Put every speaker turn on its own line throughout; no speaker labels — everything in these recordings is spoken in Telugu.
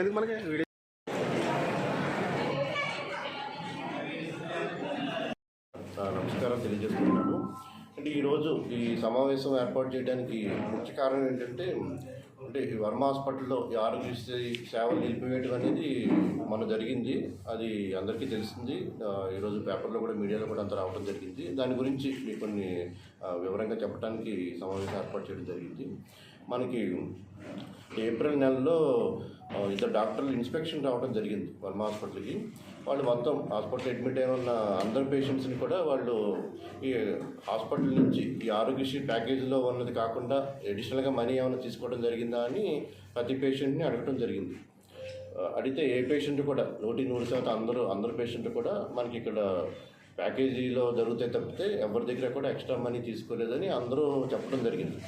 ఎందుకు మనకి వీడియో.
నమస్కారం తెలియజేస్తున్నాను. అంటే ఈరోజు ఈ సమావేశం ఏర్పాటు చేయడానికి ముఖ్య కారణం ఏంటంటే అంటే వర్మ హాస్పిటల్లో ఈ ఆరోగ్యశ్రీ సేవలు నిలిపివేయడం అనేది మన జరిగింది. అది అందరికీ తెలిసింది. ఈరోజు పేపర్లో కూడా మీడియాలో కూడా అంత రావడం జరిగింది. దాని గురించి మీకు కొన్ని వివరంగా చెప్పడానికి సమావేశం ఏర్పాటు చేయడం జరిగింది. మనకి ఏప్రిల్ నెలలో ఇద్దరు డాక్టర్లు ఇన్స్పెక్షన్ రావడం జరిగింది వర్మ హాస్పిటల్కి. వాళ్ళు మొత్తం హాస్పిటల్ అడ్మిట్ అయిన ఉన్న అందరు పేషెంట్స్ని కూడా వాళ్ళు ఈ హాస్పిటల్ నుంచి ఈ ఆరోగ్యశ్రీ ప్యాకేజీలో ఉన్నది కాకుండా అడిషనల్గా మనీ ఏమైనా తీసుకోవడం జరిగిందా అని ప్రతి పేషెంట్ని అడగటం జరిగింది. అడిగితే ఏ పేషెంట్ కూడా నూటి నూరు శాతం అందరూ అందరు పేషెంట్ కూడా మనకి ఇక్కడ ప్యాకేజీలో జరుగుతాయి తప్పితే ఎవరి దగ్గర కూడా ఎక్స్ట్రా మనీ తీసుకోలేదని అందరూ చెప్పడం జరిగింది.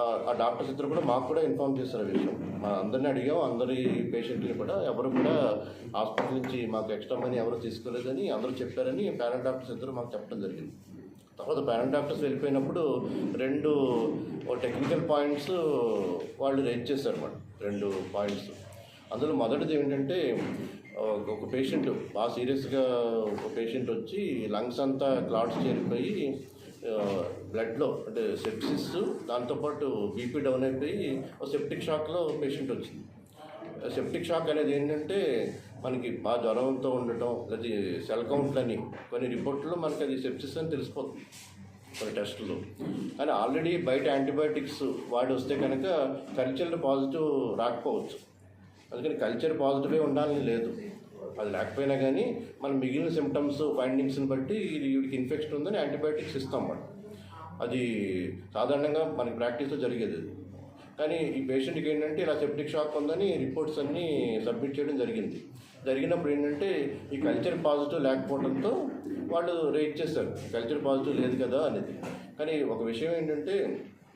ఆ- డాక్టర్స్ ఇద్దరు కూడా మాకు కూడా ఇన్ఫార్మ్ చేస్తారు ఆ విషయం. మా అందరిని అడిగాం అందరి పేషెంట్ని కూడా ఎవరు కూడా హాస్పిటల్ నుంచి మాకు ఎక్స్ట్రా మనీ ఎవరు తీసుకోలేదని అందరూ చెప్పారని పేరెంట్ డాక్టర్స్ ఇద్దరు మాకు చెప్పడం జరిగింది. తర్వాత పేరెంట్ డాక్టర్స్ వెళ్ళిపోయినప్పుడు రెండు టెక్నికల్ పాయింట్స్ వాళ్ళు రేజ్ చేశారు అన్నమాట రెండు పాయింట్స్. అందులో మొదటిది ఏంటంటే ఒక పేషెంట్ బాగా సీరియస్గా ఒక పేషెంట్ వచ్చి లంగ్స్ అంతా క్లాట్స్ చేరిపోయి బ్లడ్లో అంటే సెప్సిస్ దాంతోపాటు బీపీ డౌన్ అయిపోయి ఒక సెప్టిక్ షాక్లో పేషెంట్ వచ్చింది. సెప్టిక్ షాక్ అనేది ఏంటంటే మనకి బాగా జ్వరంతో ఉండటం లేదా సెల్ కౌంట్లని కొన్ని రిపోర్ట్లో మనకి అది సెప్సిస్ అని తెలిసిపోతుంది కొన్ని టెస్టులు కానీ ఆల్రెడీ బయట యాంటీబయాటిక్స్ వాడి వస్తే కనుక కల్చర్ పాజిటివ్ రాకపోవచ్చు. అందుకని కల్చర్ పాజిటివే ఉండాలని లేదు. అది లేకపోయినా కానీ మనం మిగిలిన సిమ్టమ్స్ ఫైండింగ్స్ని బట్టి ఇది వీడికి ఇన్ఫెక్షన్ ఉందని యాంటీబయాటిక్స్ ఇస్తాం మనం. అది సాధారణంగా మనకి ప్రాక్టీస్లో జరిగేది అది. కానీ ఈ పేషెంట్కి ఏంటంటే ఇలా సెప్టిక్ షాక్ ఉందని రిపోర్ట్స్ అన్నీ సబ్మిట్ చేయడం జరిగింది. జరిగినప్పుడు ఏంటంటే ఈ కల్చర్ పాజిటివ్ లేకపోవడంతో వాళ్ళు రేట్ చేస్తారు కల్చర్ పాజిటివ్ లేదు కదా అనేది. కానీ ఒక విషయం ఏంటంటే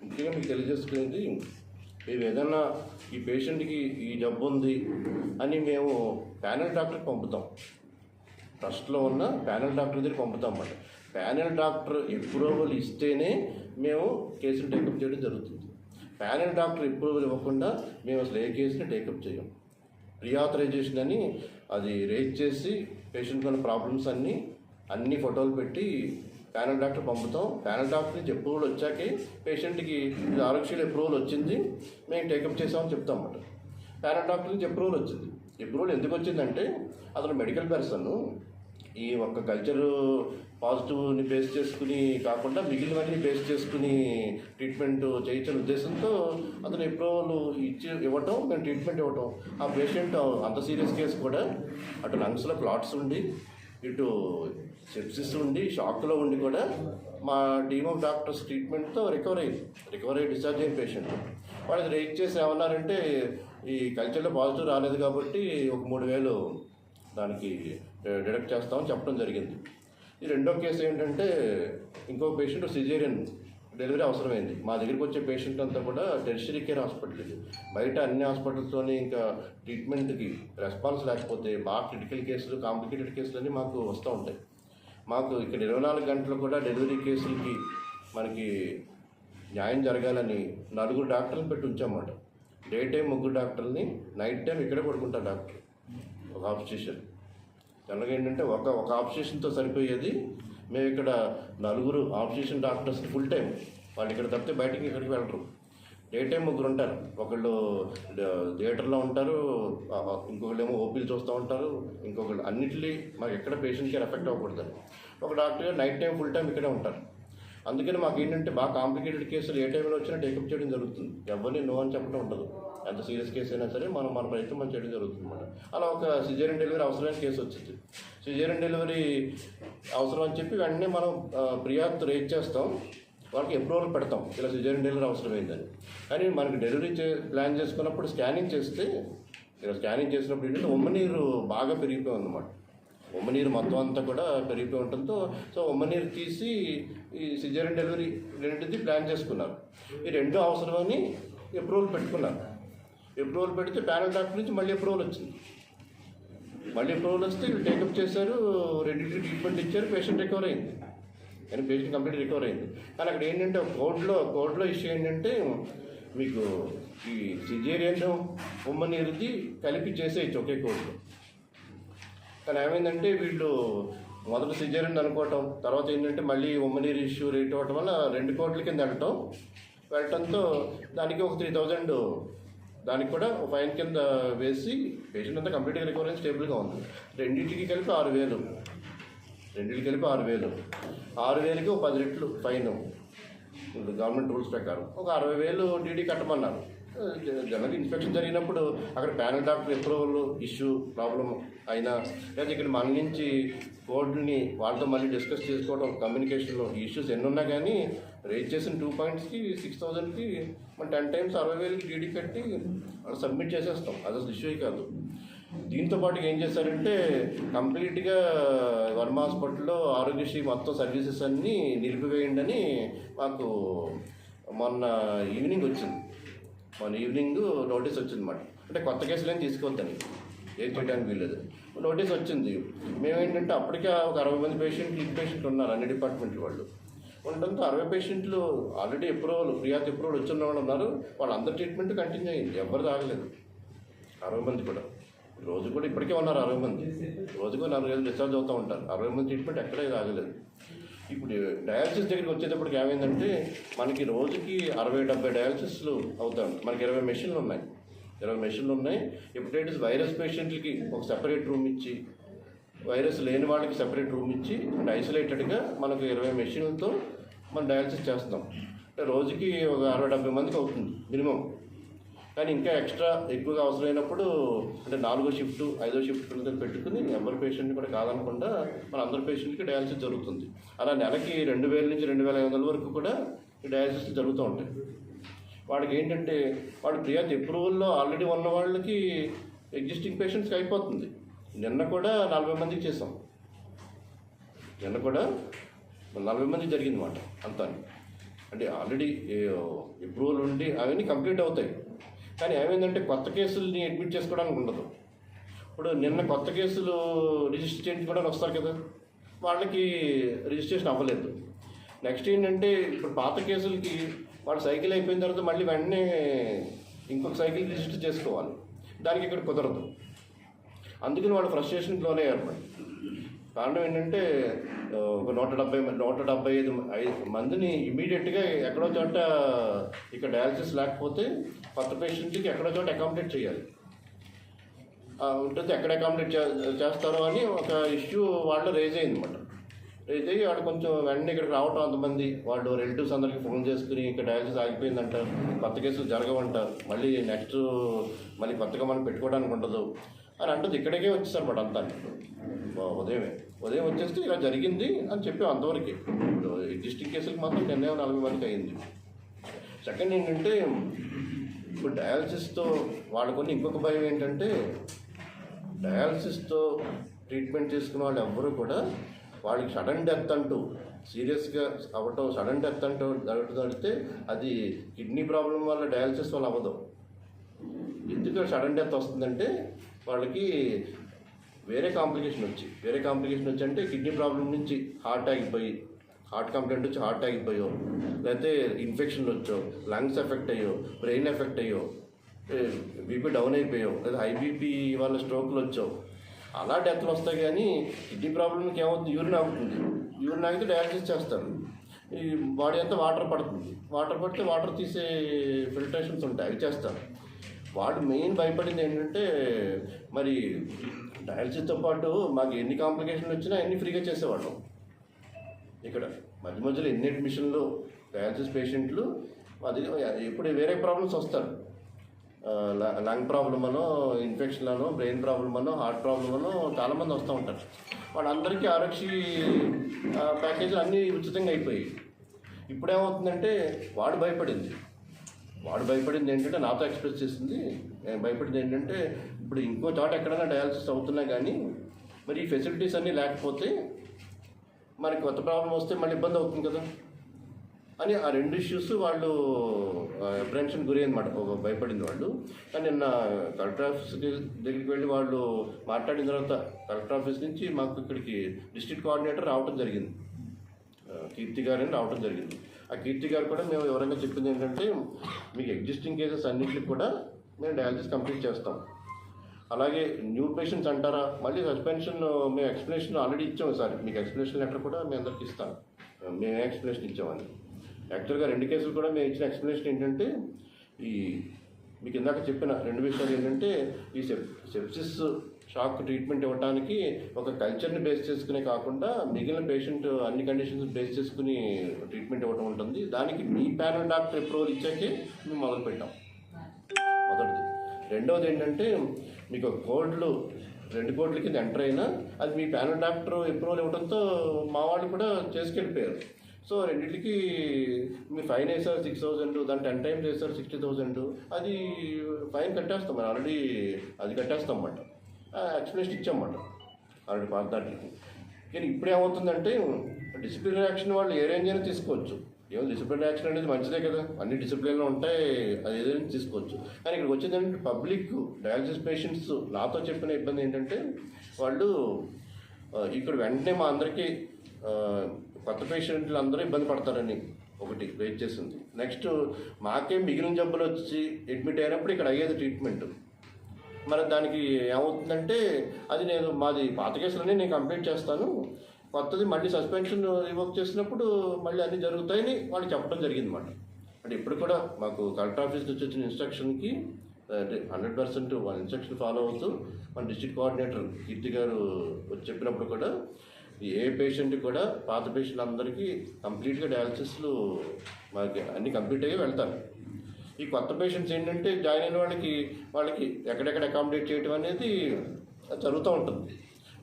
ముఖ్యంగా మీకు తెలియజేసుకునేది మేము ఏదన్నా ఈ పేషెంట్కి ఈ జబ్బు ఉంది అని మేము ప్యానల్ డాక్టర్కి పంపుతాం. ట్రస్ట్లో ఉన్న ప్యానల్ డాక్టర్ దగ్గరికి పంపుతాం అన్నమాట. ప్యానెల్ డాక్టర్ అప్రూవల్ ఇస్తేనే మేము కేసులు టేకప్ చేయడం జరుగుతుంది. ప్యానల్ డాక్టర్ అప్రూవల్ ఇవ్వకుండా మేము అసలు ఏ కేసుని టేకప్ చేయం. రీఆథరైజేషన్ అని అది రేజ్ చేసి పేషెంట్కి ఉన్న ప్రాబ్లమ్స్ అన్నీ అన్ని ఫోటోలు పెట్టి ప్యానల్ డాక్టర్ పంపుతాం. ప్యానల్ డాక్టర్ నుంచి అప్రూవల్ వచ్చాకే పేషెంట్కి ఇది అప్రూవల్ వచ్చింది మేము టేకప్ చేసామని చెప్తాం అన్నమాట. ప్యానల్ డాక్టర్ నుంచి అప్రూవల్ వచ్చింది. అప్రూవల్ ఎందుకు వచ్చిందంటే అతను మెడికల్ పర్సన్. ఈ ఒక్క కల్చర్ పాజిటివ్ని బేస్ చేసుకుని కాకుండా మిగిలినవన్నీ బేస్ చేసుకుని ట్రీట్మెంట్ చేయించిన ఉద్దేశంతో అతను ఎప్పుడో ఇచ్చి ఇవ్వటం మేము ట్రీట్మెంట్ ఇవ్వటం. ఆ పేషెంట్ అంత సీరియస్ కేసు కూడా అటు లంగ్స్లో క్లాట్స్ ఉండి ఇటు సెప్సిస్ ఉండి షాక్లో ఉండి కూడా మా టీమ్ ఆఫ్ డాక్టర్స్ ట్రీట్మెంట్తో రికవర్ అయ్యింది. రికవర్ అయ్యి డిశ్చార్జ్ అయిన పేషెంట్. వాళ్ళకి రేట్ చేసి ఏమన్నారంటే ఈ కల్చర్లో పాజిటివ్ రాలేదు కాబట్టి ఒక మూడు వేలు దానికి డిడక్ట్ చేస్తామని చెప్పడం జరిగింది. ఈ రెండో కేసు ఏంటంటే ఇంకో పేషెంట్ సిజేరియన్ డెలివరీ అవసరమైంది. మా దగ్గరికి వచ్చే పేషెంట్ అంతా కూడా టెరిషరీ కేర్ హాస్పిటల్ ఇది బయట అన్ని హాస్పిటల్స్లోని ఇంకా ట్రీట్మెంట్కి రెస్పాన్స్ లేకపోతే బాగా క్రిటికల్ కేసులు కాంప్లికేటెడ్ కేసులు అన్నీ మాకు వస్తూ ఉంటాయి. మాకు ఇక్కడ ఇరవై నాలుగు గంటలు కూడా డెలివరీ కేసులకి మనకి న్యాయం జరగాలని నలుగురు డాక్టర్లను పెట్టి ఉంచామన్నమాట. డే టైం ముగ్గురు డాక్టర్ని నైట్ టైం ఇక్కడే పడుకుంటారు డాక్టర్ ఒక ఆఫ్ స్టేషన్ జనరల్గా ఏంటంటే ఒక ఒక ఆప్షేషన్తో సరిపోయేది. మేము ఇక్కడ నలుగురు ఆప్షేషన్ డాక్టర్స్ ఫుల్ టైం వాళ్ళు ఇక్కడ తప్పితే బయటికి ఇక్కడికి వెళ్ళరు. డే టైం ముగ్గురు ఉంటారు. ఒకళ్ళు థియేటర్లో ఉంటారు. ఇంకొకళ్ళు ఏమో ఓపీలు చూస్తూ ఉంటారు. ఇంకొకళ్ళు అన్నిటినీ మాకు ఎక్కడ పేషెంట్ కేర్ ఎఫెక్ట్ అవ్వకూడదని. ఒక doctor night time full time ఇక్కడే ఉంటారు. అందుకని మాకు ఏంటంటే బాగా కాంప్లికేటెడ్ కేసులు ఏ టైంలో వచ్చినా టేకప్ చేయడం జరుగుతుంది. ఎవరిని నో అని చెప్పడం ఉండదు. ఎంత సీరియస్ కేసు అయినా సరే మనం మన ప్రయత్నం మనం చేయడం జరుగుతుంది అనమాట అలా ఒక సిజేరియన్ డెలివరీ అవసరమైన కేసు వచ్చింది. సిజేరియన్ డెలివరీ అవసరం అని చెప్పి వెంటనే మనం ప్రియాత్ రేట్ చేస్తాం. వాళ్ళకి అప్రూవల్ పెడతాం. ఇలా సిజేరియన్ డెలివరీ అవసరమైందని. కానీ మనకి డెలివరీ చే ప్లాన్ చేసుకున్నప్పుడు స్కానింగ్ చేస్తే ఇలా స్కానింగ్ చేసినప్పుడు ఏంటంటే ఉమ్మనీరు బాగా పెరిగిపోయి ఉందన్నమాట ఉమ్మనీరు మొత్తం అంతా కూడా పెరిగిపోయి ఉండటంతో సో ఉమ్మనీరు తీసి ఈ సిజేరియన్ డెలివరీ రెండింటిది ప్లాన్ చేసుకున్నారు. ఈ రెండు అవసరమని అప్రూవల్ పెట్టుకున్నారు. అప్రూవల్ పెడితే ప్యానల్ డాక్టర్ నుంచి మళ్ళీ అప్రూవల్ వచ్చింది. మళ్ళీ అప్రూవల్ వస్తే వీళ్ళు టేకప్ చేశారు రెండింటి ట్రీట్మెంట్ ఇచ్చారు పేషెంట్ రికవర్ అయింది. కానీ పేషెంట్ కంప్లీట్ రికవర్ అయింది. కానీ అక్కడ ఏంటంటే కోర్టులో కోర్టులో ఇష్యూ ఏంటంటే మీకు ఈ సిజేరియన్ ఉమ్మనీరుది కలిపి చేసేయచ్చు ఒకే కోర్టులో కానీ ఏమైందంటే వీళ్ళు మొదట సిజేరియన్ అనుకోవటం తర్వాత ఏంటంటే మళ్ళీ ఉమ్మనీరు ఇష్యూ రేట్ అవ్వటం వల్ల రెండు కోట్ల కింద వెళ్ళటం వెళ్ళటంతో దానికి ఒక త్రీ థౌజండ్ దానికి కూడా ఒక ఫైన్ కింద వేసి పేషెంట్ అంతా కంప్లీట్గా రికవర్ అయి స్టేబుల్గా ఉంది. రెండింటికి కలిపి ఆరు వేలు. రెండింటికి కలిపి ఆరు వేలు. ఆరు వేలకి ఒక పది రెట్లు ఫైన్. గవర్నమెంట్ రూల్స్ ప్రకారం. ఒక అరవై వేలు డీడీ కట్టమన్నారు. జనరల్ ఇన్స్పెక్షన్ జరిగినప్పుడు అక్కడ panel doctor approval issue problem అయినా లేదా ఇక్కడ మన నుంచి కోర్టుని వాళ్ళతో మళ్ళీ డిస్కస్ చేసుకోవడం కమ్యూనికేషన్లో ఇష్యూస్ ఎన్ని ఉన్నా కానీ రేజ్ చేసిన టూ పాయింట్స్కి సిక్స్ థౌజండ్కి మనం టెన్ టైమ్స్ అరవై వేలకి డీడీ కట్టి వాళ్ళు సబ్మిట్ చేసేస్తాం. అది అసలు ఇష్యూ కాదు. దీంతో పాటు ఏం చేశారంటే కంప్లీట్గా వర్మ హాస్పిటల్లో ఆరోగ్యశ్రీ మొత్తం సర్వీసెస్ అన్నీ నిలిపివేయండి అని మాకు మొన్న ఈవినింగ్ వచ్చింది. మన ఈవినింగ్ నోటీస్ వచ్చింది మాట అంటే కొత్త కేసులు ఏం తీసుకోవద్దని. ఏం చేయడానికి వీల్లేదు. నోటీస్ వచ్చింది. మేమేంటంటే అప్పటికే ఒక అరవై మంది పేషెంట్లు ఈ పేషెంట్లు ఉన్నారు అన్ని డిపార్ట్మెంట్ వాళ్ళు. ఉండడంతో అరవై పేషెంట్లు ఆల్రెడీ ఎప్రూవల్ ఫిర్యాదు ఎప్రూవల్ వచ్చిన వాళ్ళు ఉన్నారు. వాళ్ళందరి ట్రీట్మెంట్ కంటిన్యూ అయింది. ఎవరు తాగలేదు అరవై మంది కూడా. రోజు కూడా ఇప్పటికే ఉన్నారు అరవై మంది. రోజుకు నాలుగు ఐదు డిశ్చార్జ్ అవుతూ ఉంటారు. అరవై మంది ట్రీట్మెంట్ ఎక్కడే ఆగలేదు. ఇప్పుడు డయాలసిస్ దగ్గరికి వచ్చేటప్పటికి ఏమైందంటే మనకి రోజుకి అరవై డెబ్బై డయాలసిస్లు అవుతాం మనకి ఇరవై మెషిన్లు ఉన్నాయి. ఇరవై మెషిన్లు ఉన్నాయి. హెపటైటిస్ వైరస్ పేషెంట్లకి ఒక సెపరేట్ రూమ్ ఇచ్చి వైరస్ లేని వాళ్ళకి సెపరేట్ రూమ్ ఇచ్చి అండ్ ఐసోలేటెడ్గా మనకు ఇరవై మెషిన్లతో మనం డయాలసిస్ చేస్తాం అంటే రోజుకి ఒక అరవై డెబ్బై మందికి అవుతుంది మినిమం. కానీ ఇంకా ఎక్స్ట్రా ఎక్కువగా అవసరమైనప్పుడు అంటే నాలుగో షిఫ్ట్ ఐదో షిఫ్ట్ పిల్లలు పెట్టుకుని ఎవరి పేషెంట్ని కూడా కాదనకుండా మన అందరి పేషెంట్కి డయాలసిస్ జరుగుతుంది. అలా నెలకి రెండు వేల నుంచి రెండు వేల ఐదు వందల వరకు కూడా ఈ డయాలసిస్ జరుగుతూ ఉంటాయి. వాడికి ఏంటంటే వాడు ఫిర్యాదు అప్రూవల్లో ఆల్రెడీ ఉన్న వాళ్ళకి ఎగ్జిస్టింగ్ పేషెంట్స్కి అయిపోతుంది. నిన్న కూడా నలభై మందికి చేసాం నిన్న కూడా నలభై మంది జరిగింది మాట అంతా అంటే ఆల్రెడీ అప్రూవల్ ఉండి అవన్నీ కంప్లీట్ అవుతాయి. కానీ ఏమైందంటే కొత్త కేసుల్ని అడ్మిట్ చేసుకోవడానికి ఉండదు. ఇప్పుడు నిన్న కొత్త కేసులు రిజిస్టర్ చేయించుకోవడానికి వస్తారు కదా వాళ్ళకి రిజిస్ట్రేషన్ అవ్వలేదు. నెక్స్ట్ ఏంటంటే ఇప్పుడు పాత కేసులకి వాడు సైకిల్ అయిపోయిన తర్వాత మళ్ళీ వెంటనే ఇంకొక సైకిల్ రిజిస్టర్ చేసుకోవాలి. దానికి ఇక్కడ కుదరదు. అందుకని వాళ్ళు ఫ్రస్ట్రేషన్కి లోనయ్యారు కారణం ఏంటంటే ఒక నూట డెబ్బై నూట డెబ్బై ఐదు ఐదు మందిని ఇమీడియట్గా ఎక్కడో చోట ఇక్కడ డయాలసిస్ లేకపోతే కొత్త పేషెంట్కి ఎక్కడో చోట అకామిడేట్ చేయాలి. ఉంటుంది ఎక్కడ అకామిడేట్ చే- చేస్తారో అని ఒక ఇష్యూ వాళ్ళు రేజ్ అయ్యిందన్నమాట రేజ్ అయ్యి వాళ్ళు కొంచెం వెంటనే ఇక్కడికి రావటం అంతమంది. వాళ్ళు రిలేటివ్స్ అందరికి ఫోన్ చేసుకుని ఇక్కడ డయాలసిస్ ఆగిపోయిందంటారు కొత్త కేసులు జరగవంటారు. మళ్ళీ నెక్స్ట్ మళ్ళీ కొత్తగా మనం పెట్టుకోవడానికి ఉండదు. అని అంటుంది ఇక్కడికే వచ్చేసారన్నమాట అంతా. ఉదయమే. ఉదయం వచ్చేస్తే ఇలా జరిగింది అని చెప్పాం అంతవరకు. ఇప్పుడు ఎగ్జిస్టింగ్ కేసులకు మాత్రం టెన్ నలభై మందికి అయింది. సెకండ్ ఏంటంటే ఇప్పుడు డయాలసిస్తో వాళ్ళకొని ఇంకొక భయం ఏంటంటే డయాలసిస్తో ట్రీట్మెంట్ చేసుకున్న వాళ్ళు ఎవ్వరూ కూడా వాళ్ళకి సడన్ డెత్ అంటూ సీరియస్గా అవ్వటం సడన్ డెత్ అంటూ జరుగుతుందంటే అది కిడ్నీ ప్రాబ్లం వల్ల డయాలసిస్ వల్ల అవ్వదు. ఎందుకు సడన్ డెత్ వస్తుందంటే వాళ్ళకి వేరే కాంప్లికేషన్ వచ్చి వేరే కాంప్లికేషన్ వచ్చి అంటే కిడ్నీ ప్రాబ్లం నుంచి హార్ట్ ఆగిపోయి హార్ట్ కంప్లైంట్ వచ్చి హార్ట్ ఆగిపోయో లేకపోతే ఇన్ఫెక్షన్ వచ్చో లంగ్స్ ఎఫెక్ట్ అయ్యో బ్రెయిన్ ఎఫెక్ట్ అయ్యో బీపీ డౌన్ అయిపోయావు లేదా హై బీపీ వాళ్ళ స్ట్రోక్లు వచ్చావు అలా డెత్లు వస్తాయి కానీ కిడ్నీ ప్రాబ్లంకి ఏమవుతుంది? యూరిన్ అవుతుంది యూరిన్ ఆగితే డయాలసిస్ చేస్తారు. ఈ బాడీ అంతా వాటర్ పడుతుంది. వాటర్ పడితే వాటర్ తీసే ఫిల్టరేషన్స్ ఉంటాయి అవి చేస్తారు. వాడు మెయిన్ భయపడింది ఏంటంటే మరి డయాలసిస్తో పాటు మాకు ఎన్ని కాంప్లికేషన్లు వచ్చినా అన్ని ఫ్రీగా చేసేవాళ్ళం. ఇక్కడ మధ్య మధ్యలో ఎన్ని అడ్మిషన్లు డయాలసిస్ పేషెంట్లు అది ఇప్పుడు వేరే ప్రాబ్లమ్స్ వస్తారు లంగ్ ప్రాబ్లమ్ అనో ఇన్ఫెక్షన్ అనో బ్రెయిన్ ప్రాబ్లమ్ అనో హార్ట్ ప్రాబ్లమ్ అనో చాలామంది వస్తూ ఉంటారు. వాళ్ళందరికీ ఆరోగ్యశ్రీ ప్యాకేజీలు అన్నీ ఉచితంగా అయిపోయాయి. ఇప్పుడేమవుతుందంటే వాడు భయపడింది. వాడు భయపడింది ఏంటంటే నాతో ఎక్స్ప్రెస్ చేసింది. నేను భయపడింది ఏంటంటే ఇప్పుడు ఇంకో చోట ఎక్కడైనా డయాలసిస్ అవుతున్నా కానీ మరి ఈ ఫెసిలిటీస్ అన్నీ లేకపోతే మనకి కొత్త ప్రాబ్లం వస్తే మళ్ళీ ఇబ్బంది అవుతుంది కదా. అని ఆ రెండు ఇష్యూస్ వాళ్ళు అప్రెన్షన్ గురి అనమాట ఒక భయపడింది వాళ్ళు. కానీ నిన్న కలెక్టర్ ఆఫీస్ దగ్గరికి వెళ్ళి వాళ్ళు మాట్లాడిన తర్వాత కలెక్టర్ ఆఫీస్ నుంచి మాకు ఇక్కడికి డిస్ట్రిక్ట్ కోఆర్డినేటర్ రావడం జరిగింది. కీర్తి గారిని రావడం జరిగింది. ఆ కీర్తి గారు కూడా మేము ఎవరైనా చెప్పింది ఏంటంటే మీకు ఎగ్జిస్టింగ్ కేసెస్ అన్నింటికి కూడా మేము డయాలసిస్ కంప్లీట్ చేస్తాం. అలాగే న్యూ పేషెంట్స్ అంటారా? మళ్ళీ సస్పెన్షన్ మేము ఎక్స్ప్లెనేషన్ ఆల్రెడీ ఇచ్చాం సార్ మీకు ఎక్స్ప్లెనేషన్ లెటర్ కూడా మీ అందరికి ఇస్తాం. మేము ఎక్స్ప్లెనేషన్ ఇచ్చామని యాక్చువల్గా రెండు కేసులు కూడా మేము ఇచ్చిన ఎక్స్ప్లెనేషన్ ఏంటంటే ఈ మీకు ఇందాక చెప్పిన రెండు విషయాలు ఏంటంటే ఈ సెప్ సెప్సిస్ షాక్ ట్రీట్మెంట్ ఇవ్వడానికి ఒక కల్చర్ని బేస్ చేసుకునే కాకుండా మిగిలిన పేషెంట్ అన్ని కండిషన్స్ బేస్ చేసుకుని ట్రీట్మెంట్ ఇవ్వడం ఉంటుంది. దానికి మీ ప్యానల్ డాక్టర్ అప్రూవల్ ఇచ్చాకే మేము మొదలు పెట్టాం. మొదటిది. రెండవది ఏంటంటే మీకు ఒక కోడ్లు రెండు కోట్ల కింద ఎంటర్ అయినా అది మీ ప్యానల్ డాక్టర్ అప్రూవల్ ఇవ్వడంతో మా వాళ్ళు కూడా చేసుకెళ్ళిపోయారు. సో రెండింటికి మీ ఫైన్ వేసారు సిక్స్ థౌజండ్ దాని టెన్ టైమ్స్ వేసారు సిక్స్టీ థౌజండ్ అది ఫైన్ కట్టేస్తాం. మరి ఆల్రెడీ అది కట్టేస్తాం అన్నమాట. ఎక్స్ప్లెనేషన్ ఇచ్చామన్నమాట ఆల్రెడీ పాత దాంట్లకి. కానీ ఇప్పుడు ఏమవుతుందంటే డిసిప్లిన్ యాక్షన్ వాళ్ళు ఏ రేంజ్ అయినా తీసుకోవచ్చు. ఏమో డిసిప్లిన్ యాక్షన్ అనేది మంచిదే కదా. అన్ని డిసిప్లిన్లో ఉంటాయి అది ఏదైనా తీసుకోవచ్చు. కానీ ఇక్కడికి వచ్చేదంటే పబ్లిక్ డయాలసిస్ పేషెంట్స్ నాతో చెప్పిన ఇబ్బంది ఏంటంటే వాళ్ళు ఇక్కడ వెంటనే మా అందరికీ కొత్త పేషెంట్లు అందరూ ఇబ్బంది పడతారని ఒకటి వెయిట్ చేసింది. నెక్స్ట్ మాకే మిగిలిన జబ్బులు వచ్చి అడ్మిట్ అయినప్పుడు ఇక్కడ అయ్యేది ట్రీట్మెంట్. మరి దానికి ఏమవుతుందంటే అది నేను మాది పాత కేసులనే నేను కంప్లైంట్ చేస్తాను. కొత్తది మళ్ళీ సస్పెన్షన్ రివోక్ చేసినప్పుడు మళ్ళీ అన్నీ జరుగుతాయని వాళ్ళు చెప్పడం జరిగింది అన్నమాట అంటే ఇప్పుడు కూడా మాకు కలెక్టర్ ఆఫీస్ నుంచి వచ్చిన ఇన్స్ట్రక్షన్కి హండ్రెడ్ పర్సెంట్ వాళ్ళ ఇన్స్ట్రక్షన్ ఫాలో అవుతూ మన డిస్ట్రిక్ట్ కోఆర్డినేటర్ కీర్తి గారు వచ్చి చెప్పినప్పుడు కూడా ఏ పేషెంట్ కూడా పాత పేషెంట్ అందరికీ కంప్లీట్గా డయాలసిస్లు మాకు అన్నీ కంప్లీట్ అయ్యి వెళ్తారు. ఈ కొత్త పేషెంట్స్ ఏంటంటే జాయిన్ అయిన వాళ్ళకి వాళ్ళకి ఎక్కడెక్కడ అకామిడేట్ చేయడం అనేది జరుగుతూ ఉంటుంది.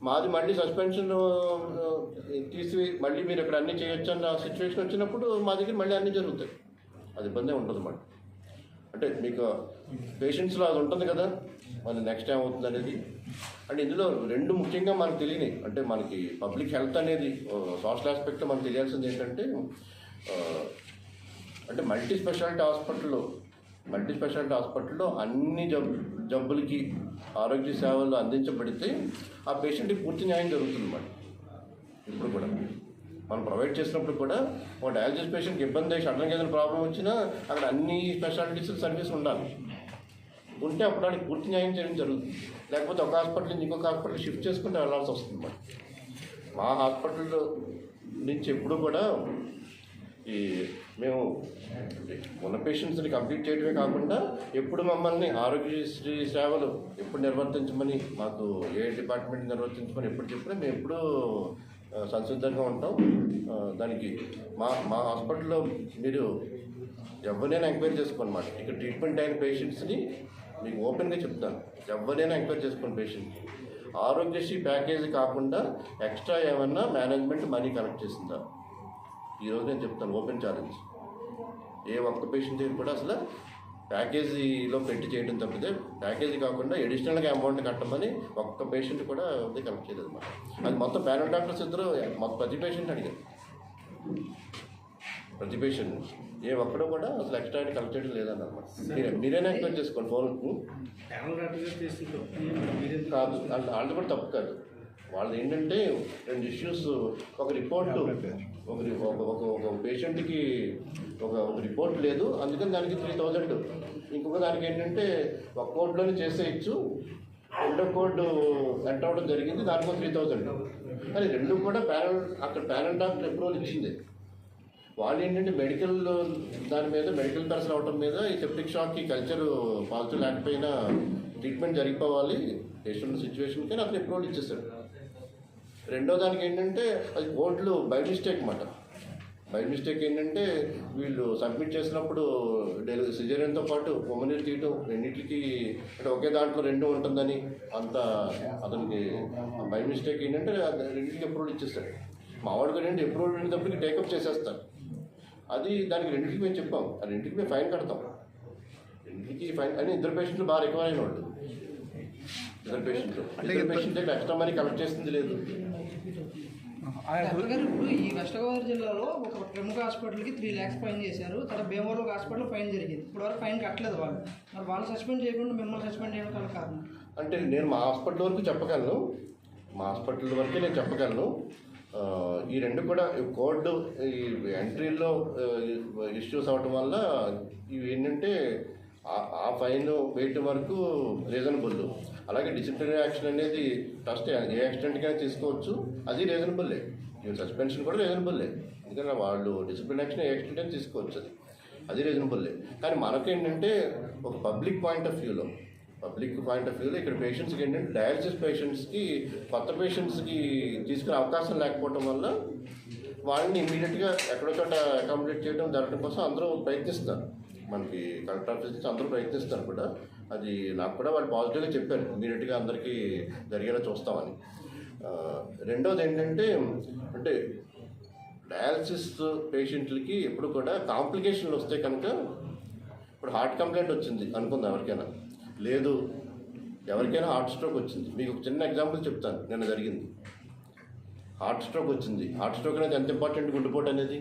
మాది మళ్ళీ సస్పెన్షన్ తీసి మళ్ళీ మీరు ఇక్కడ అన్నీ చేయొచ్చు అన్న సిచ్యువేషన్ వచ్చినప్పుడు మా దగ్గర మళ్ళీ అన్నీ జరుగుతాయి. అది ఇబ్బంది ఉంటుంది అన్నమాట అంటే మీకు పేషెంట్స్లో అది ఉంటుంది కదా మన నెక్స్ట్ టైం అవుతుంది అనేది. అంటే ఇందులో రెండు ముఖ్యంగా మనకు తెలియని అంటే మనకి పబ్లిక్ హెల్త్ అనేది సోషల్ ఆస్పెక్ట్ మనకు తెలియాల్సింది ఏంటంటే అంటే మల్టీ స్పెషాలిటీ హాస్పిటల్లో మల్టీ స్పెషాలిటీ హాస్పిటల్లో అన్ని జబ్బు జబ్బులకి ఆరోగ్య సేవలు అందించబడితే ఆ పేషెంట్కి పూర్తి న్యాయం జరుగుతుంది అన్నమాట ఇప్పుడు కూడా. మనం ప్రొవైడ్ చేసినప్పుడు కూడా ఒక డయాలసిస్ పేషెంట్కి ఇబ్బంది అయ్యి సడన్గా ఏదైనా ప్రాబ్లం వచ్చినా అక్కడ అన్ని స్పెషాలిటీస్ సర్వీస్ ఉండాలి. ఉంటే అప్పుడు వాడికి పూర్తి న్యాయం చేయడం జరుగుతుంది. లేకపోతే ఒక హాస్పిటల్ నుంచి ఇంకొక హాస్పిటల్ షిఫ్ట్ చేసుకుంటే వెళ్ళాల్సి వస్తుంది అన్నమాట మా హాస్పిటల్ నుంచి ఎప్పుడు కూడా ఈ మేము ఉన్న పేషెంట్స్ని కంప్లీట్ చేయడమే కాకుండా ఎప్పుడు మమ్మల్ని ఆరోగ్యశ్రీ సేవలు ఎప్పుడు నిర్వర్తించమని మాకు ఏ డిపార్ట్మెంట్ నిర్వర్తించమని ఎప్పుడు చెప్పినా మేము ఎప్పుడూ సంసిద్ధంగా ఉంటాం. దానికి మా మా హాస్పిటల్లో మీరు ఎవరినైనా ఎంక్వైరీ చేసుకోనమాట. ఇక్కడ ట్రీట్మెంట్ అయిన పేషెంట్స్ని మీకు ఓపెన్గా చెప్తాను. ఎవరినైనా ఎంక్వైరీ చేసుకోండి పేషెంట్ ఆరోగ్యశ్రీ ప్యాకేజీ కాకుండా ఎక్స్ట్రా ఏమన్నా మేనేజ్మెంట్ మనీ కలెక్ట్ చేసిందా? ఈరోజు నేను చెప్తాను ఓపెన్ ఛాలెంజ్. ఏ ఒక్క పేషెంట్ దగ్గర కూడా అసలు ప్యాకేజీలో పెట్టి చేయడం తప్పితే ప్యాకేజీ కాకుండా ఎడిషనల్గా అమౌంట్ కట్టమని ఒక్క పేషెంట్ కూడా అది కలెక్ట్ చేయలేదు అన్నమాట. అది మొత్తం ప్యానల్ డాక్టర్స్ ఇద్దరు మొత్తం ప్రతి పేషెంట్ అడిగారు. ప్రతి పేషెంట్ ఏ ఒక్కడో కూడా అసలు ఎక్స్ట్రా కలెక్ట్ చేయడం లేదన్నమాట. మీరే మీరేనా ఎంక్వైరీ చేసుకోండి ఫోన్ కాదు వాళ్ళ కూడా తప్పు కాదు. వాళ్ళది ఏంటంటే రెండు ఇష్యూస్ ఒక రిపోర్ట్ ఒక రి- ఒక పేషెంట్కి ఒక ఒక రిపోర్ట్ లేదు. అందుకని దానికి త్రీ థౌజండ్ ఇంకొక దానికి ఏంటంటే ఒక కోడ్లోనే చేసేయచ్చు రెండో కోడ్ ఎంటర్ అవ్వడం జరిగింది దానికి త్రీ థౌజండ్ కానీ రెండు కూడా ప్యానల్ అక్కడ ప్యానల్ డాక్టర్ అప్రూవల్ ఇచ్చింది. వాళ్ళు ఏంటంటే మెడికల్ దాని మీద మెడికల్ పర్సన్ అవటం మీద ఈ సెప్టిక్ షాక్కి కల్చర్ పాజిటివ్ లేకపోయినా ట్రీట్మెంట్ జరిగిపోవాలి. పేషెంట్ సిచ్యువేషన్ కానీ అతను అప్రూవల్ ఇచ్చేస్తాడు రెండో దానికి ఏంటంటే అది కోర్టులు బై మిస్టేక్ అన్నమాట బై మిస్టేక్ ఏంటంటే వీళ్ళు సబ్మిట్ చేసినప్పుడు డెలివరీ సిజేరియన్తో పాటు ఉమ్మనీరు తీయటం రెండింటికి అంటే ఒకే దాంట్లో రెండు ఉంటుందని అంత అతనికి బై మిస్టేక్ ఏంటంటే రెండింటికి అప్రూవల్ ఇచ్చేస్తాడు. మావాడు కూడా ఏంటి అప్రూవల్ వెళ్ళేటప్పటికి టేకప్ చేసేస్తారు అది దానికి రెండింటికి మేము చెప్పాం. ఆ రెండింటికి మేము ఫైన్ కడతాం. రెండింటికి ఫైన్ అని ఇద్దరు పేషెంట్లు బాగా రికవర్ అయిన వాళ్ళు. ఇద్దరు పేషెంట్లు. ఇద్దరు పేషెంట్ ఎక్స్ట్రా మనీ కలెక్ట్ చేసింది లేదు.
గారు ఇప్పుడు ఈ వెస్ట్ గోదావరి జిల్లాలో ఒక ప్రముఖ హాస్పిటల్కి త్రీ ల్యాక్స్ ఫైన్ చేశారు. తర్వాత భీమవరం హాస్పిటల్ ఫైన్ జరిగింది. ఇప్పుడు వరకు ఫైన్ కట్టలేదు వాళ్ళు. మరి వాళ్ళు సస్పెండ్ చేయకుండా మిమ్మల్ని సస్పెండ్ చేయడం కల కారణం?
అంటే నేను మా హాస్పిటల్ వరకు చెప్పగలను. మా హాస్పిటల్ వరకే నేను చెప్పగలను. ఆ, ఈ రెండు కూడా కోడ్ ఈ ఎంట్రీలో ఇష్యూస్ అవటం వల్ల ఇవి ఏంటంటే ఆ- ఆ ఫైన్ వేయటం వరకు రీజనబుల్. అలాగే డిసిప్లినరీ యాక్షన్ అనేది ట్రస్ట్ ఏ. యాక్సిడెంట్గా తీసుకోవచ్చు. అది రీజనబుల్లే ఈవెన్ సస్పెన్షన్ కూడా రీజనబుల్లే ఎందుకంటే వాళ్ళు డిసిప్లిన్ యాక్షన్ ఏ యాక్సిడెంట్ అని తీసుకోవచ్చు అది. అది రీజనబుల్లే కానీ మనకేంటంటే ఒక పబ్లిక్ పాయింట్ ఆఫ్ వ్యూలో పబ్లిక్ పాయింట్ ఆఫ్ వ్యూలో ఇక్కడ పేషెంట్స్కి ఏంటంటే డయాలసిస్ పేషెంట్స్కి కొత్త పేషెంట్స్కి తీసుకునే అవకాశం లేకపోవడం వల్ల వాళ్ళని ఇమీడియట్గా ఎక్కడో చోట అకామిడేట్ చేయడం జరగడం కోసం అందరూ ప్రయత్నిస్తారు మనకి కలెక్టర్ ఆఫీస్ నుంచి అందరూ ప్రయత్నిస్తారు కూడా. అది నాకు కూడా వాళ్ళు పాజిటివ్గా చెప్పారు. ఇమీడియట్గా అందరికీ జరిగేలా చూస్తామని. రెండవది రెండోది ఏంటంటే అంటే డయాలసిస్ పేషెంట్లకి ఎప్పుడు కూడా కాంప్లికేషన్లు వస్తే కనుక ఇప్పుడు హార్ట్ కంప్లైంట్ వచ్చింది అనుకుందాం ఎవరికైనా. లేదు ఎవరికైనా హార్ట్ స్ట్రోక్ వచ్చింది. మీకు ఒక చిన్న ఎగ్జాంపుల్ చెప్తాను. నిన్న జరిగింది. హార్ట్ స్ట్రోక్ వచ్చింది. హార్ట్ స్ట్రోక్ అనేది ఎంత ఇంపార్టెంట్ గుండెపోటు అనేది.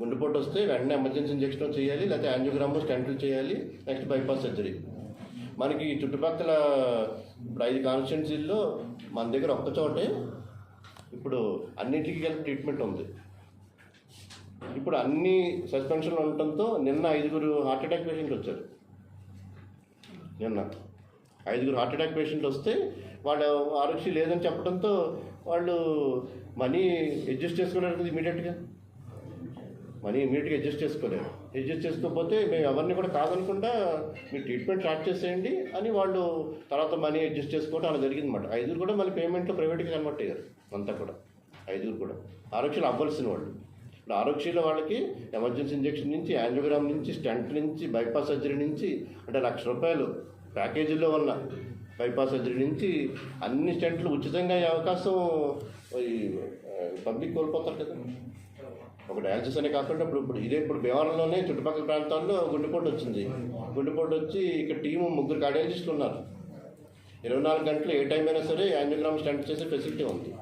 గుండెపోటు వస్తే వెంటనే ఎమర్జెన్సీ ఇంజెక్షన్ చేయాలి లేకపోతే యాంజియోగ్రామ్ స్టెంట్లు చేయాలి నెక్స్ట్ బైపాస్ సర్జరీ మనకి ఈ చుట్టుపక్కల ఇప్పుడు ఐదు కాన్స్టిట్యున్సీల్లో మన దగ్గర ఒక్క చోటే ఇప్పుడు అన్నింటికి కలిపి ట్రీట్మెంట్ ఉంది. ఇప్పుడు అన్ని సస్పెన్షన్లు ఉండటంతో నిన్న ఐదుగురు హార్ట్ అటాక్ పేషెంట్లు వచ్చారు. నిన్న ఐదుగురు హార్ట్ అటాక్ పేషెంట్లు వస్తే వాళ్ళ ఆరోగ్యం లేదని చెప్పడంతో వాళ్ళు మనీ అడ్జస్ట్ చేసుకోలేరు కదా ఇమీడియట్గా మనీ ఇమీడియట్గా అడ్జస్ట్ చేసుకోలేదు. అడ్జస్ట్ చేసుకోకపోతే మేము ఎవరిని కూడా కాదనుకుండా మీరు ట్రీట్మెంట్ స్టార్ట్ చేసేయండి అని వాళ్ళు తర్వాత మనీ అడ్జస్ట్ చేసుకోవడం అలా జరిగింది అనమాట ఐదుగురు కూడా మళ్ళీ పేమెంట్లో ప్రైవేట్గా కన్వర్ట్ అయ్యారు. అంతా కూడా. ఐదుగురు కూడా. ఆరోగ్యాలు అవ్వాల్సిన వాళ్ళు. ఇప్పుడు ఆరోగ్యలో వాళ్ళకి ఎమర్జెన్సీ ఇంజెక్షన్ నుంచి యాంజియోగ్రామ్ నుంచి స్టంట్ నుంచి బైపాస్ సర్జరీ నుంచి అంటే లక్ష రూపాయలు ప్యాకేజీలో ఉన్న బైపాస్ సర్జరీ నుంచి అన్ని స్టంట్లు ఉచితంగా అయ్యే అవకాశం పబ్లిక్ కోల్పోతారు కదా. ఒక డయాలసిస్ అనే కాకుండా ఇప్పుడు ఇప్పుడు ఇదే ఇప్పుడు భీమవరంలోనే చుట్టుపక్కల ప్రాంతాల్లో గుండెపోటు వచ్చింది. గుండెపోటు వచ్చి ఇక్కడ టీము ముగ్గురు కార్డియాలజిస్టులు ఉన్నారు. ఇరవై నాలుగు గంటలు ఏ టైం అయినా సరే యాంజియోగ్రామ్ స్టంట్ చేసే ఫెసిలిటీ ఉంది.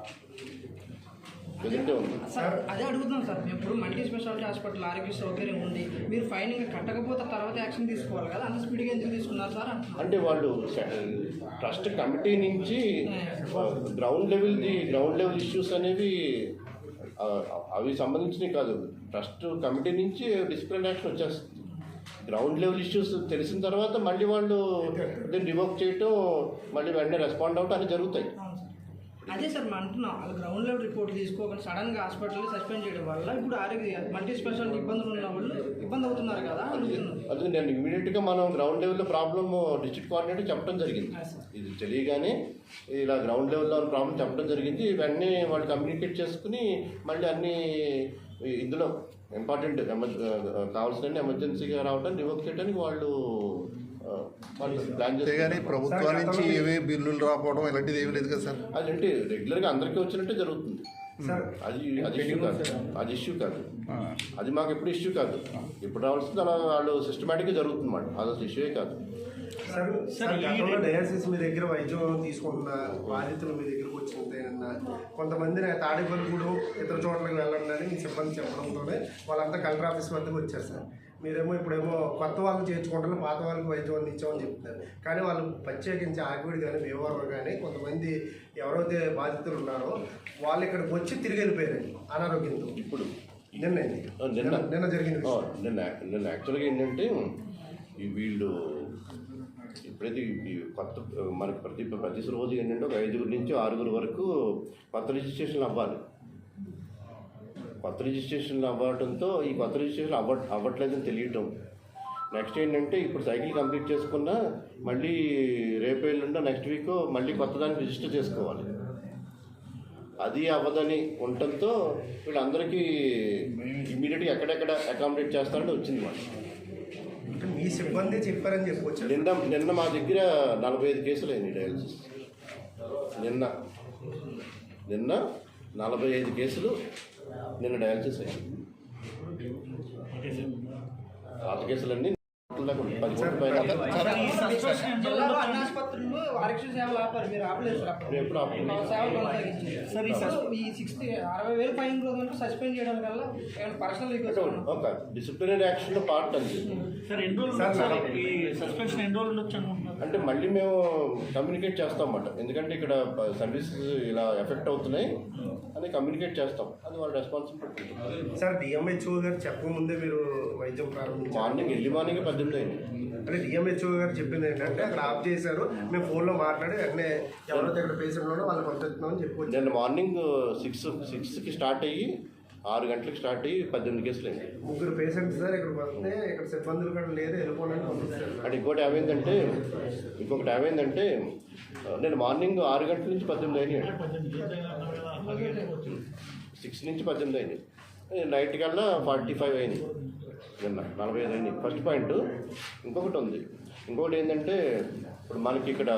సార్ అదే అడుగుతున్నాం సార్. ఇప్పుడు మల్టీ స్పెషాలిటీ హాస్పిటల్ ఆరోగ్య సౌకర్యం ఉంది. మీరు ఫైన్ ఇంకా కట్టకపోతే తర్వాత యాక్షన్ తీసుకోవాలి కదా? అంత స్పీడ్గా ఎందుకు తీసుకున్నారు సార్
అంటే వాళ్ళు ట్రస్ట్ కమిటీ నుంచి గ్రౌండ్ లెవెల్ది గ్రౌండ్ లెవెల్ ఇష్యూస్ అనేవి అవి సంబంధించినవి కాదు. ట్రస్ట్ కమిటీ నుంచి డిసిప్లిన్ యాక్షన్ వచ్చేస్తుంది. గ్రౌండ్ లెవెల్ ఇష్యూస్ తెలిసిన తర్వాత మళ్ళీ వాళ్ళు రివోక్ చేయటం మళ్ళీ వెంటనే రెస్పాండ్ అవ్వటం అన్నీ జరుగుతాయి.
అదే సార్ అంటున్నాం వాళ్ళు గ్రౌండ్ లెవెల్ రిపోర్ట్ తీసుకోకుండా సడన్గా హాస్పిటల్ సస్పెండ్ చేయడం వల్ల ఇప్పుడు ఆరోగ్య మల్టీ స్పెషాలిటీ ఇబ్బందులు ఉన్న వాళ్ళు ఇబ్బంది అవుతున్నారు కదా
అది నేను ఇమీడియట్గా మనం గ్రౌండ్ లెవెల్లో ప్రాబ్లమ్ డిస్ట్రిక్ట్ కోఆర్డినేటర్ చెప్పడం జరిగింది. ఇది తెలియగానే ఇలా గ్రౌండ్ లెవెల్లో ప్రాబ్లం చెప్పడం జరిగింది. వెంటనే వాళ్ళు కమ్యూనికేట్ చేసుకుని మళ్ళీ అన్ని ఇందులో ఇంపార్టెంట్ ఎమర్ కావాల్సిన ఎమర్జెన్సీగా రావడం రివోక్ చేయడానికి వాళ్ళు
అంతేగాని ప్రభుత్వం నుంచి ఏమీ బిల్లులు రాకపోవడం ఇలాంటిది ఏమీ లేదు కదా సార్.
అదంటే రెగ్యులర్గా అందరికీ వచ్చినట్టే జరుగుతుంది. అది అది ఇష్యూ కాదు. అది ఇష్యూ కాదు. అది మాకు ఎప్పుడు ఇష్యూ కాదు. ఇప్పుడు రావాల్సింది అలా వాళ్ళు సిస్టమేటిక్గా జరుగుతుంది అన్నమాట అది అసలు ఇష్యూయే కాదు.
సార్ సార్ గతంలో డయాలసిస్ మీ దగ్గర వైద్యం తీసుకుంటున్న బాధితులు మీ దగ్గరకు వచ్చిన కొంతమంది తాడేపల్లిగూడెం ఇతర చోట్లకి వెళ్ళండి అని మీ సిబ్బంది చెప్పడంతోనే వాళ్ళంతా కలెక్టర్ ఆఫీస్ వద్దకు వచ్చారు సార్. మీరేమో ఇప్పుడేమో కొత్త వాళ్ళని చేర్చుకుంటారు పాత వాళ్ళకి వైద్యం అందించామని చెప్తున్నారు. కానీ వాళ్ళు ప్రత్యేకించి ఆకివిడి కానీ భీమవరం కానీ కొంతమంది ఎవరైతే బాధితులు ఉన్నారో వాళ్ళు ఇక్కడికి వచ్చి తిరిగి వెళ్ళిపోయారండి అనారోగ్యంతో.
ఇప్పుడు
నిన్న
నిన్న.
నిన్న జరిగింది
నిన్న నిన్న యాక్చువల్గా ఏంటంటే ఈ వీళ్ళు ఈ కొత్త మనకి ప్రతి ప్రతి రోజు ఏంటంటే ఒక ఐదుగురు నుంచి ఆరుగురు వరకు కొత్త రిజిస్ట్రేషన్లు అవ్వాలి. కొత్త రిజిస్ట్రేషన్లు అవ్వడంతో ఈ కొత్త రిజిస్ట్రేషన్ అవ్వ అవ్వట్లేదని తెలియటం. నెక్స్ట్ ఏంటంటే ఇప్పుడు సైకిల్ కంప్లీట్ చేసుకున్నా మళ్ళీ రేపు ఎల్లుండో నెక్స్ట్ వీక్ మళ్ళీ కొత్తదాన్ని రిజిస్టర్ చేసుకోవాలి. అది అవ్వదని ఉండటంతో వీళ్ళందరికీ ఇమీడియట్గా ఎక్కడెక్కడ అకామిడేట్ చేస్తారని వచ్చింది మాట
మీ సిబ్బంది చెప్పారని చెప్పొచ్చు.
నిన్న నిన్న మా దగ్గర నలభై ఐదు కేసులు అయినాయి డయాలసిస్. నిన్న నిన్న నలభై ఐదు కేసులు నిన్న డయాలసిస్ అయ్యాయి పాత కేసులన్నీ డిసిప్లినరీ యాక్షన్లో పార్ట్ అది
సార్ ఎన్ని రోజులు సస్పెన్షన్ ఎన్ని రోజులు ఉండొచ్చు
అంటే మళ్ళీ మేము కమ్యూనికేట్ చేస్తాం అన్నమాట ఎందుకంటే ఇక్కడ సర్వీస్ ఇలా ఎఫెక్ట్ అవుతున్నాయి అని కమ్యూనికేట్ చేస్తాం. అది వాళ్ళ రెస్పాన్సిబిలిటీ
సార్ డిఎంహెచ్ఓ గారు చెప్పకముందే మీరు వైద్యం ప్రారంభించారు.
మార్నింగ్ ఎర్లీ మార్నింగ్ పద్దెనిమిది అయింది.
అంటే డిఎంహెచ్ఓ గారు చెప్పింది ఏంటంటే అక్కడ ఆఫ్ చేశారు. మేము ఫోన్లో మాట్లాడి వెంటనే ఎవరైతే ఇక్కడ పేషెంట్ ఉన్నారో వాళ్ళని పంపిస్తున్నామని చెప్పుకోవచ్చు
నిన్న మార్నింగ్ సిక్స్ సిక్స్కి స్టార్ట్ అయ్యి ఆరు గంటలకు స్టార్ట్ అయ్యి పద్దెనిమిది కేసులు అయింది.
ముగ్గురు పేషెంట్స్ సార్ ఇక్కడికి వస్తే ఇక్కడ సిబ్బందులు కూడా లేదు వెళ్ళిపోవడానికి పంపిస్తారు
అండ్ ఇంకోటి ఏమైందంటే ఇంకొకటి ఏమైందంటే నేను మార్నింగ్ ఆరు గంటల నుంచి పద్దెనిమిది అయినాయి సిక్స్ నుంచి పద్దెనిమిది అయినాయి నైట్ కల్లా ఫార్టీ ఫైవ్ అయింది. నిన్న నలభై ఐదు అయింది. ఫస్ట్ పాయింట్ ఇంకొకటి ఉంది. ఇంకొకటి ఏంటంటే ఇప్పుడు మనకి ఇక్కడ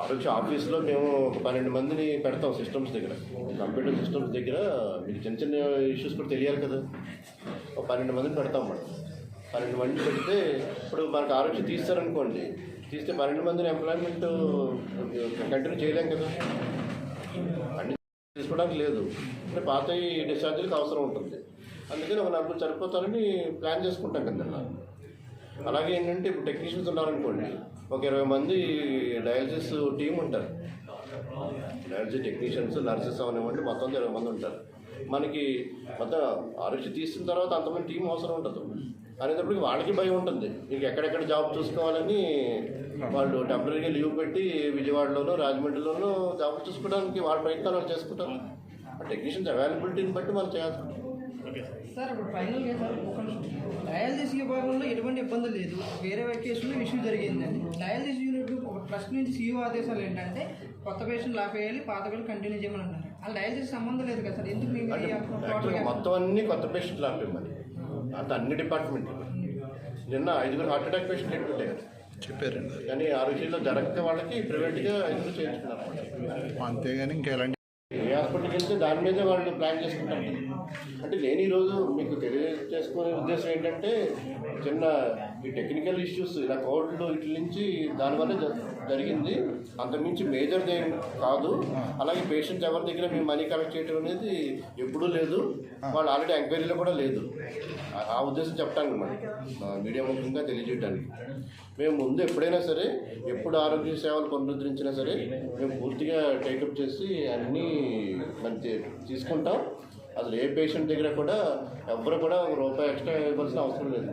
ఆరోగ్య ఆఫీస్లో మేము ఒక పన్నెండు మందిని పెడతాం సిస్టమ్స్ దగ్గర. కంప్యూటర్ సిస్టమ్స్ దగ్గర మీకు చిన్న చిన్న ఇష్యూస్ కూడా తెలియాలి కదా. ఒక పన్నెండు మందిని పెడతాం మనం. పన్నెండు మంది పెడితే ఇప్పుడు మనకు ఆరోగ్య తీస్తారనుకోండి తీస్తే పన్నెండు మందిని ఎంప్లాయ్మెంట్ కంటిన్యూ చేయలేం కదా. అన్ని తీసుకోవడానికి లేదు. అంటే పాత డిశ్చార్జీలకు అవసరం ఉంటుంది. అందుకని ఒక నలుగురు సరిపోతారని ప్లాన్ చేసుకుంటాం కదా అలాగే ఏంటంటే ఇప్పుడు టెక్నీషియన్స్ ఉన్నారనుకోండి ఒక ఇరవై మంది డయాలసిస్ టీం ఉంటారు. డయాలసిస్ టెక్నీషియన్స్ నర్సెస్ అవనివ్వండి మొత్తం ఇరవై మంది ఉంటారు. మనకి మొత్తం ఆరోగ్య తీసిన తర్వాత అంతమంది టీం అవసరం ఉండదు. అనేటప్పటికి వాళ్ళకి భయం ఉంటుంది. నీకు ఎక్కడెక్కడ జాబ్ చూసుకోవాలని వాళ్ళు టెంపరీగా లీవ్ పెట్టి విజయవాడలోనూ రాజమండ్రిలోనూ జాబ్ చూసుకోవడానికి వాళ్ళ ప్రయత్నాలు వాళ్ళు చేసుకుంటారు. టెక్నీషియన్స్ అవైలబిలిటీని బట్టి మనం చేయాల్సి ఉంటుంది.
సార్ ఇప్పుడు ఫైనల్గా సార్ ఒక డయాలసిస్ విభాగంలో ఎటువంటి ఇబ్బంది లేదు. వేరే కేసులో ఇష్యూ జరిగిందండి. డయాలసిస్ యూనిట్ ఒక ట్రస్ట్ నుంచి సీఓ ఆదేశాలు ఏంటంటే కొత్త పేషెంట్లు ఆపేయాలి పాత పేషెంట్ కంటిన్యూ చేయమని అన్నారు అలా డయాలసిస్ సంబంధం లేదు కదా సార్. ఎందుకు టోటల్గా
మొత్తం అన్ని కొత్త పేషెంట్లు ఆపేమని అంత అన్ని డిపార్ట్మెంట్లు నిన్న ఐదుగురు హార్ట్ అటాక్ పేషెంట్ అయ్యారు
చెప్పారండి.
కానీ ఆరోగ్యంలో జరగక వాళ్ళకి ప్రైవేట్గా ఐదుగురు చేయించుకున్నారు?
అంతేగాని ఇంకా ఎలాంటి
ఏ హాస్పిటల్కి వెళ్తే దాని మీదే వాళ్ళు ప్లాన్ చేసుకుంటారు అంటే నేను ఈరోజు మీకు తెలియజేసుకునే ఉద్దేశం ఏంటంటే చిన్న ఈ టెక్నికల్ ఇష్యూస్ ఇలా కోర్టులు ఇట్ల నుంచి దానివల్ల జ- జరిగింది. అంతకుమించి మేజర్ ఏం కాదు. అలాగే పేషెంట్స్ ఎవరి దగ్గర మేము మనీ కలెక్ట్ చేయడం అనేది ఎప్పుడూ లేదు. వాళ్ళు ఆల్రెడీ ఎంక్వైరీలో కూడా లేదు. ఆ- ఉద్దేశం చెప్పడానికి మరి. మీడియా ముఖ్యంగా తెలియజేయడానికి మేము ముందు ఎప్పుడైనా సరే ఎప్పుడు ఆరోగ్య సేవలు పునరుద్ధరించినా సరే మేము పూర్తిగా టేకప్ చేసి అన్నీ మరి తీసుకుంటాం. అసలు ఏ పేషెంట్ దగ్గర కూడా ఎవరు కూడా ఒక రూపాయి ఎక్స్ట్రా ఇవ్వాల్సిన అవసరం లేదు